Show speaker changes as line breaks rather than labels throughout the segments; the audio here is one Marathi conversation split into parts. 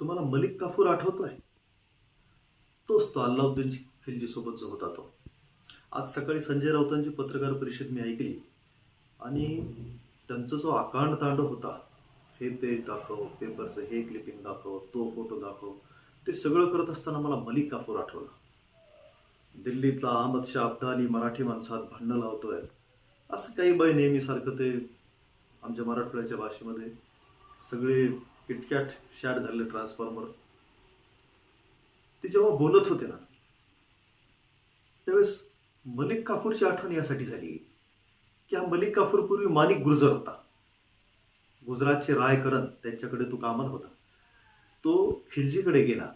तुम्हाला मलिक काफूर आठवतोय? तोच तो अल्लाउद्दीन खिलजीसोबत जो होता तो. आज सकाळी संजय राऊतांची पत्रकार परिषद मी ऐकली. आणि त्यांचा जो आकांड तांडव होता हे पेज दाखव पेपरचं हे क्लिपिंग दाखव तो फोटो दाखव ते सगळं करत असताना मला मलिक काफूर आठवला. दिल्लीतला अहमद शाह अब्दाली मराठी माणसात भांडणं लावतोय. असं काही बाय नेहमीसारखं ते आमच्या मराठवाड्याच्या भाषेमध्ये सगळे किटकॅट शॅट झालेलं ट्रान्सफॉर्मर ते जेव्हा बोलत होते ना त्यावेळेस मलिक काफूरची आठवण यासाठी झाली. की हा मलिक काफूर पूर्वी मानिक गुर्जर होता. गुजरातचे रायकरण त्यांच्याकडे तो कामात होता. तो खिलजीकडे गेला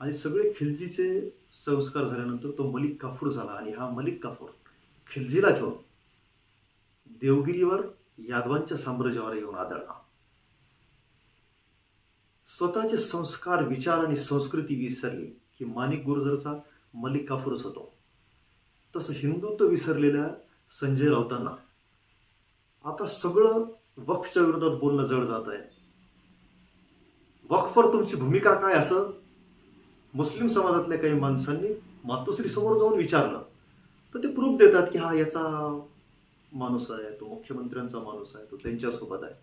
आणि सगळे खिलजीचे संस्कार झाल्यानंतर तो मलिक काफूर झाला आणि हा मलिक काफूर खिलजीला घेऊन देवगिरीवर यादवांच्या साम्राज्यावर येऊन आदळला. स्वतःचे संस्कार विचार आणि संस्कृती विसरली की माणिक गुर्जरचा मलिक काफूरच होतो. तसं हिंदुत्व विसरलेल्या संजय राऊतांना. आता सगळं वक्फच्या विरोधात बोलणं जड जात आहे. वक्फवर तुमची भूमिका काय असं? मुस्लिम समाजातल्या काही माणसांनी मातोश्री समोर जाऊन विचारलं. तर ते प्रूफ देतात की हा याचा माणूस आहे तो मुख्यमंत्र्यांचा माणूस आहे तो त्यांच्यासोबत आहे.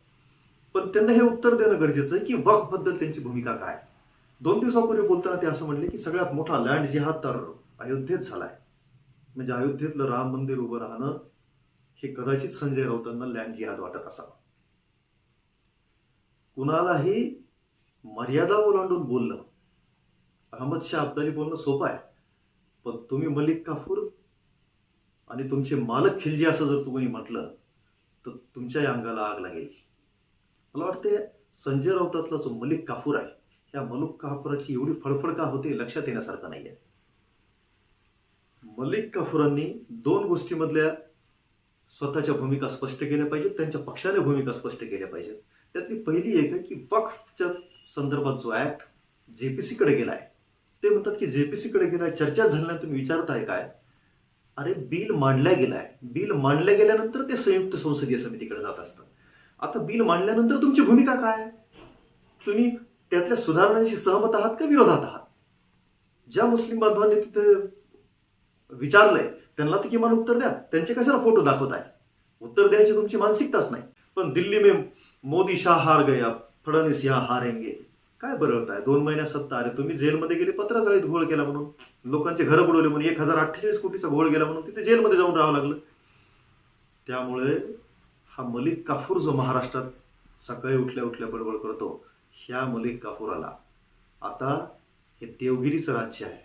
पण त्यांना हे उत्तर देणं गरजेचं आहे की वक्फबद्दल त्यांची भूमिका काय? दोन दिवसापूर्वी बोलताना ते असं म्हणले की सगळ्यात मोठा लँड जिहाद तर अयोध्येत झालाय. म्हणजे अयोध्येतलं राम मंदिर उभं राहणं हे कदाचित संजय राऊतांना लँड जिहाद वाटत असावं. कुणालाही मर्यादा ओलांडून बोललं अहमद शाह अब्दाली बोलणं सोपं आहे. पण तुम्ही मलिक काफूर आणि तुमचे मालक खिलजी असं जर तुम्ही म्हटलं तर तुमच्याही अंगाला आग लागेल. मला वाटते संजय राऊतातला जो मलिक काफूर आहे ह्या मलिक काफुराची एवढी फडफड का होते लक्षात येण्यासारखं नाही आहे मलिक काफुरांनी दोन गोष्टीमधल्या स्वतःच्या भूमिका स्पष्ट केल्या पाहिजेत त्यांच्या पक्षाने भूमिका स्पष्ट केल्या पाहिजेत. त्यातली पहिली एक की वक्फच्या संदर्भात जो ऍक्ट जेपीसीकडे गेलाय ते म्हणतात की जेपीसीकडे गेलाय चर्चा झाल्यानंतर तुम्ही विचारताय काय? अरे बिल मांडल्या गेलाय. बिल मांडल्या गेल्यानंतर ते संयुक्त संसदीय समितीकडे जात असतं आता बिल मांडल्यानंतर तुमची भूमिका काय? तुम्ही त्यातल्या सुधारणांशी सहमत आहात का विरोधात आहात? ज्या मुस्लिम बांधवांनी तिथं विचारलंय त्यांना तर किमान उत्तर द्या. त्यांचे कशाला फोटो दाखवताय उत्तर देण्याची तुमची मानसिकताच नाही. पण दिल्ली में मोदी शाह हार गया फडणवीस या हारेंगे. काय बरळताय? दोन महिन्यात सत्ता आले. तुम्ही जेलमध्ये गेले पत्राचाळीत घोळ केला म्हणून. लोकांचे घर बुडवले म्हणून. एक हजार अठ्ठेचाळीस कोटीचा घोळ गेला म्हणून तिथे जेलमध्ये जाऊन राहावं लागलं. त्यामुळे हा मलिक काफूर जो महाराष्ट्रात सकाळी उठल्या उठल्या बडबड करतो ह्या मलिक काफूराला. आता हे देवगिरीचं राज्य आहे.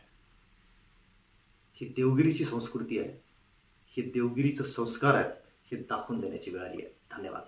ही देवगिरीची संस्कृती आहे. हे देवगिरीचं संस्कार आहेत हे दाखवून देण्याची वेळ आली आहे. धन्यवाद.